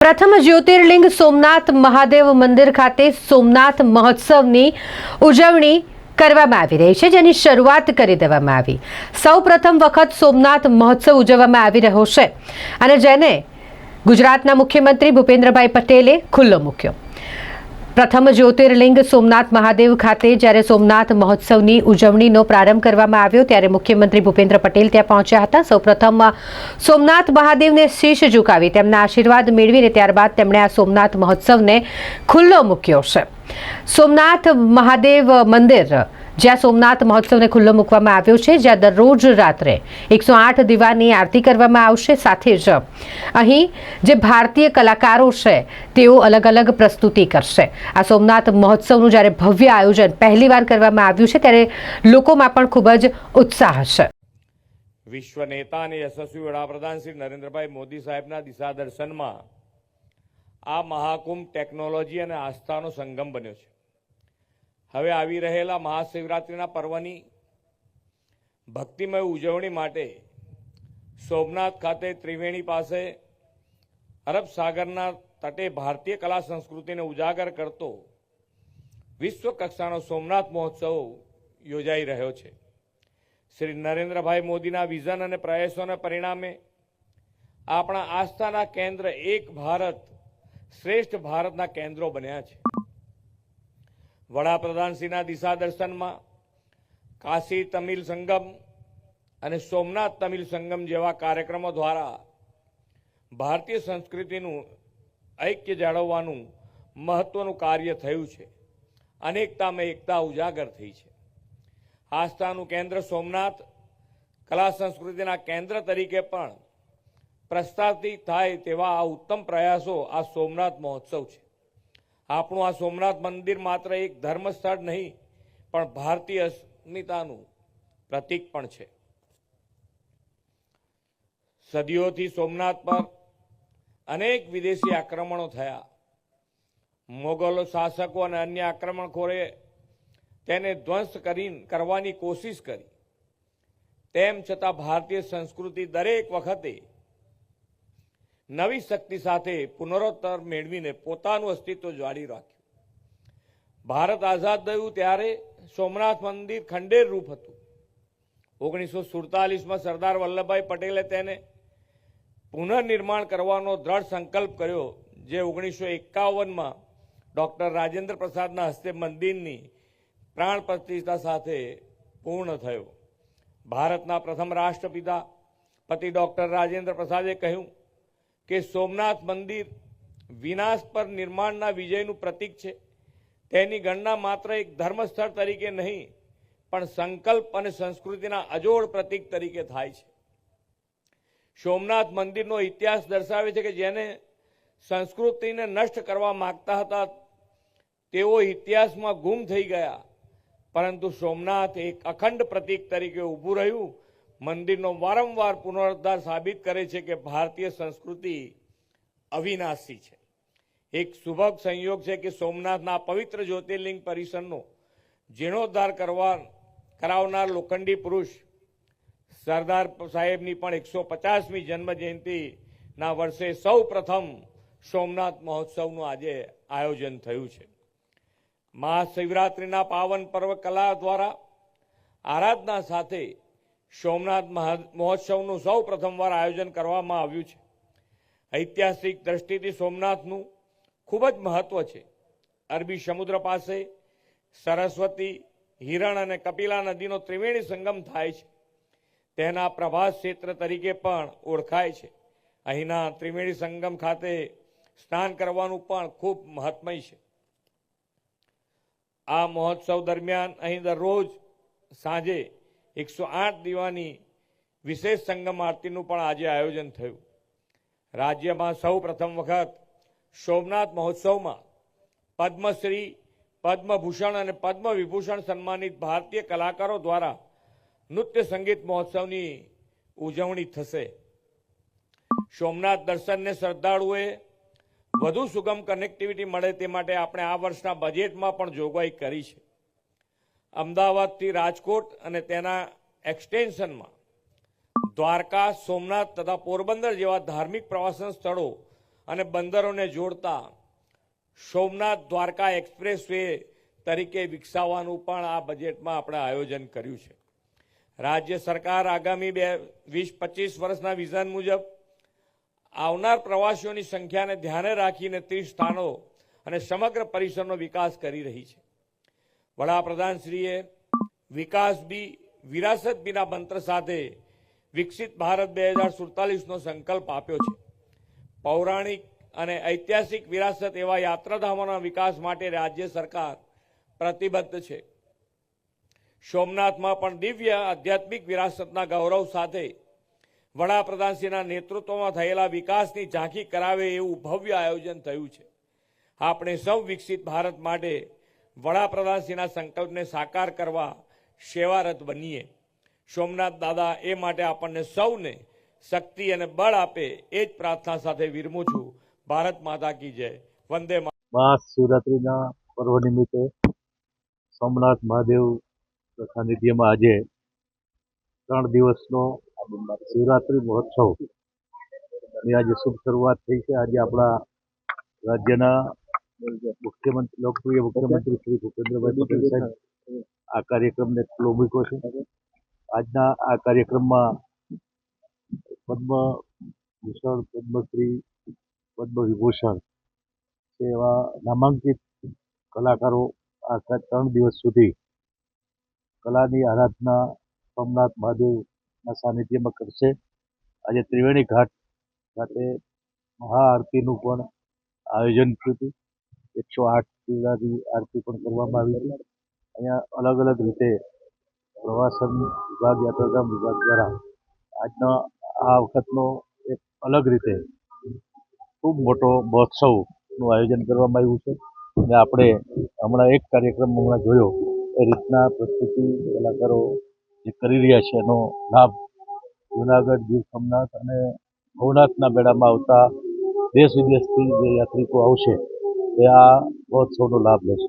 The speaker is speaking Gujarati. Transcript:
પ્રથમ જ્યોતિર્લિંગ સોમનાથ મહાદેવ મંદિર ખાતે સોમનાથ મહોત્સવની ઉજવણી કરવામાં આવી રહી છે, જેની શરૂઆત કરી દેવામાં આવી. સૌ પ્રથમ વખત સોમનાથ મહોત્સવ ઉજવવામાં આવી રહ્યો છે અને જેને ગુજરાતના મુખ્યમંત્રી ભૂપેન્દ્રભાઈ પટેલે ખુલ્લો મૂક્યો. પ્રથમ જ્યોતિર્લિંગ સોમનાથ મહાદેવ ખાતે જ્યારે સોમનાથ મહોત્સવની ઉજવણીનો પ્રારંભ કરવામાં આવ્યો ત્યારે મુખ્યમંત્રી ભૂપેન્દ્ર પટેલ ત્યાં પહોંચ્યા હતા. સૌપ્રથમ સોમનાથ મહાદેવને શીશ ઝુકાવી તેમના આશીર્વાદ મેળવીને ત્યારબાદ તેમણે આ સોમનાથ મહોત્સવને ખુલ્લો મૂક્યો છે. સોમનાથ મહાદેવ મંદિર જ્યાં સોમનાથ મહોત્સવને ખુલ્લો મૂકવામાં આવ્યો છે, જ્યાં દરરોજ રાત્રે એકસો આઠ દીવાની આરતી કરવામાં આવશે સાથે જ અહીં જે ભારતીય કલાકારો છે, તેઓ અલગ અલગ પ્રસ્તુતિ કરશે. આ સોમનાથ મહોત્સવનું જ્યારે ભવ્ય આયોજન પહેલીવાર કરવામાં આવ્યું છે, ત્યારે લોકોમાં પણ ખૂબ જ ઉત્સાહ છે. વિશ્વ નેતા અને યશસ્વી વડાપ્રધાન શ્રી નરેન્દ્રભાઈ મોદી સાહેબના દિશા દર્શનમાં આ મહાકુંભ ટેકનોલોજી અને આસ્થાનો સંગમ બન્યો છે. હવે આવી રહેલા મહાશિવરાત્રિના પર્વની ભક્તિમય ઉજવણી માટે સોમનાથ ખાતે ત્રિવેણી પાસે અરબ સાગરના તટે ભારતીય કલા સંસ્કૃતિને ઉજાગર કરતો વિશ્વ કક્ષાનો સોમનાથ મહોત્સવ યોજાઈ રહ્યો છે. શ્રી નરેન્દ્રભાઈ મોદીના વિઝન અને પ્રયાસોના પરિણામે આપણા આસ્થાના કેન્દ્ર એક ભારત શ્રેષ્ઠ ભારતના કેન્દ્રો બન્યા છે. વડાપ્રધાનશ્રીના દિશા દર્શનમાં કાશી તમિલ સંગમ અને સોમનાથ તમિલ સંગમ જેવા કાર્યક્રમો દ્વારા ભારતીય સંસ્કૃતિનું ઐક્ય જાળવવાનું મહત્વનું કાર્ય થયું છે. અનેકતામાં એકતા ઉજાગર થઈ છે. આસ્થાનું કેન્દ્ર સોમનાથ, કલા સંસ્કૃતિના કેન્દ્ર તરીકે પણ પ્રસ્થાપિત થાય તેવા આ ઉત્તમ પ્રયાસો આ સોમનાથ મહોત્સવ છે. આપણું આ સોમનાથ મંદિર માત્ર એક ધર્મસ્થળ નહીં, પણ ભારતીય અસ્મિતાનું પ્રતીક પણ છે. સદીઓથી સોમનાથ પર અનેક વિદેશી આક્રમણો થયા. મોગલો શાસકો અને અન્ય આક્રમણખોરે તેને ધ્વંસ કરી કરવાની કોશિશ કરી. તેમ છતાં ભારતીય સંસ્કૃતિ દરેક વખતે નવી શક્તિ સાથે પુનરોત્તર મેળવીને પોતાનું અસ્તિત્વ જાળવી રાખ્યું. ભારત આઝાદ થયું ત્યારે સોમનાથ મંદિર ખંડેર રૂપ હતું. ઓગણીસો સુડતાલીસમાં સરદાર વલ્લભભાઈ પટેલે તેને પુનર્નિર્માણ કરવાનો દ્રઢ સંકલ્પ કર્યો, જે ઓગણીસો એકાવનમાં ડૉક્ટર રાજેન્દ્ર પ્રસાદના હસ્તે મંદિરની પ્રાણ પ્રતિષ્ઠા સાથે પૂર્ણ થયો. ભારતના પ્રથમ રાષ્ટ્રપિતા પતિ ડૉક્ટર રાજેન્દ્ર પ્રસાદે કહ્યું કે સોમનાથ મંદિર વિનાશ પર નિર્માણના વિજયનું પ્રતીક છે. તેની ગણના માત્ર એક ધર્મસ્થળ તરીકે નહીં, પણ સંકલ્પ અને સંસ્કૃતિના અજોડ પ્રતીક તરીકે થાય છે. સોમનાથ મંદિરનો ઇતિહાસ દર્શાવે છે કે જેને સંસ્કૃતિને નષ્ટ કરવા માગતા હતા, તેઓ ઇતિહાસમાં ગુમ થઈ ગયા. પરંતુ સોમનાથ એક અખંડ પ્રતીક તરીકે ઊભું રહ્યું મંદિરનો વારંવાર પુનરુદ્ધાર સાબિત કરે છે કે ભારતીય સંસ્કૃતિ અવિનાશી છે. એક શુભક સંયોગ છે કે સોમનાથના પવિત્ર જ્યોતિર્લિંગ પરિસરનો જીર્ણોદ્ધાર કરવા કરાવનાર લોખંડી પુરુષ સરદાર સાહેબની પણ એકસો પચાસમી જન્મજયંતિના વર્ષે સૌ પ્રથમ સોમનાથ મહોત્સવનું આજે આયોજન થયું છે. મહાશિવરાત્રિના પાવન પર્વ કલા દ્વારા આરાધના સાથે સોમનાથ મહા- મહોત્સવનું સૌ પ્રથમવાર આયોજન કરવામાં આવ્યું છે. ઐતિહાસિક દ્રષ્ટિથી સોમનાથનું ખૂબ જ મહત્વ છે. અરબી સમુદ્ર પાસે સરસ્વતી, હિરણ અને કપિલા નદીનો ત્રિવેણી સંગમ થાય છે. તેના પ્રભાસ ક્ષેત્ર તરીકે પણ ઓળખાય છે. અહીંના ત્રિવેણી સંગમ ખાતે સ્નાન કરવાનું પણ ખૂબ મહત્મય છે. આ મહોત્સવ દરમિયાન અહીં દરરોજ સાંજે એકસો આઠ દીવાની વિશેષ સંગમ આરતીનું પણ આજે આયોજન થયું. રાજ્યમાં સૌ પ્રથમ વખત સોમનાથ મહોત્સવમાં પદ્મશ્રી, પદ્મભૂષણ અને પદ્મ વિભૂષણ સન્માનિત ભારતીય કલાકારો દ્વારા નૃત્ય સંગીત મહોત્સવની ઉજવણી થશે. સોમનાથ દર્શનને શ્રદ્ધાળુએ વધુ સુગમ કનેક્ટિવિટી મળે તે માટે આપણે આ વર્ષના બજેટમાં પણ જોગવાઈ કરી છે. અમદાવાદથી રાજકોટ અને તેના એક્સટેન્શનમાં દ્વારકા, સોમનાથ તથા પોરબંદર જેવા ધાર્મિક પ્રવાસન સ્થળો અને બંદરોને જોડતા સોમનાથ દ્વારકા એક્સપ્રેસ તરીકે વિકસાવવાનું પણ આ બજેટમાં આપણે આયોજન કર્યું છે. રાજ્ય સરકાર આગામી બે, વીસ, પચીસ વર્ષના વિઝન મુજબ આવનાર પ્રવાસીઓની સંખ્યાને ધ્યાને રાખીને ત્રીસ સ્થાનો અને સમગ્ર પરિસરનો વિકાસ કરી રહી છે. વડાપ્રધાનશ્રીએ વિકાસ બી, વિરાસત બીના મંત્ર સાથે વિકસિત ભારત બે હજાર સુડતાલીસનો સંકલ્પ આપ્યો છે. પૌરાણિક અને ઐતિહાસિક વિરાસત એવા યાત્રાધામોના વિકાસ માટે રાજ્ય સરકાર પ્રતિબદ્ધ છે. સોમનાથમાં પણ દિવ્ય આધ્યાત્મિક વિરાસતના ગૌરવ સાથે વડાપ્રધાનશ્રીના નેતૃત્વમાં થયેલા વિકાસની ઝાંખી કરાવે એવું ભવ્ય આયોજન થયું છે. આપણે સૌ વિકસિત ભારત માટે વડાપ્રધાનશ્રીના સંકલ્પને સાકાર કરવા સેવારત બનીએ. સોમનાથ દાદા એ માટે આપણને સૌને શક્તિ અને બળ આપે એ જ પ્રાર્થના સાથે વિરમું છું. ભારત માતા કી જય. વંદે મા શિવરાત્રિના પર્વ નિમિત્તે સોમનાથ મહાદેવ સાનિધ્યમાં આજે ત્રણ દિવસનો શિવરાત્રિ મહોત્સવ. ની આજે શુભ શરૂઆત થઈ છે. આજે આપણા રાજ્યના મુખ્યમંત્રી લોકપ્રિય મુખ્યમંત્રી શ્રી ભૂપેન્દ્રભાઈ પટેલ સાહેબ આ કાર્યક્રમને ખુલ્લો મૂક્યો છે. આજના આ કાર્યક્રમમાં પદ્મ ભૂષણ પદ્મશ્રી પદ્મ વિભૂષણ એવા નામાંકિત કલાકારો આખા ત્રણ દિવસ સુધી કલાની આરાધના સોમનાથ મહાદેવના સાનિધ્યમાં કરશે. આજે ત્રિવેણી ઘાટ ખાતે મહાઆરતીનું પણ આયોજન થયું હતું. એકસો આઠ દીવડાની આરતી પણ કરવામાં આવી છે અહીંયા અલગ અલગ રીતે પ્રવાસન વિભાગ યાત્રાધામ વિભાગ દ્વારા આજનો આ વખતનો એક અલગ રીતે ખૂબ મોટો મહોત્સવનું આયોજન કરવામાં આવ્યું છે. અને આપણે હમણાં એક કાર્યક્રમ હમણાં જોયો. એ રીતના પ્રસ્તુતિ કલાકારો જે કરી રહ્યા છે એનો લાભ જુનાગઢ, ગીર સોમનાથ અને ભવનાથના મેળામાં આવતા દેશ વિદેશથી જે યાત્રિકો આવશે એ આ મહોત્સવનો લાભ લેશે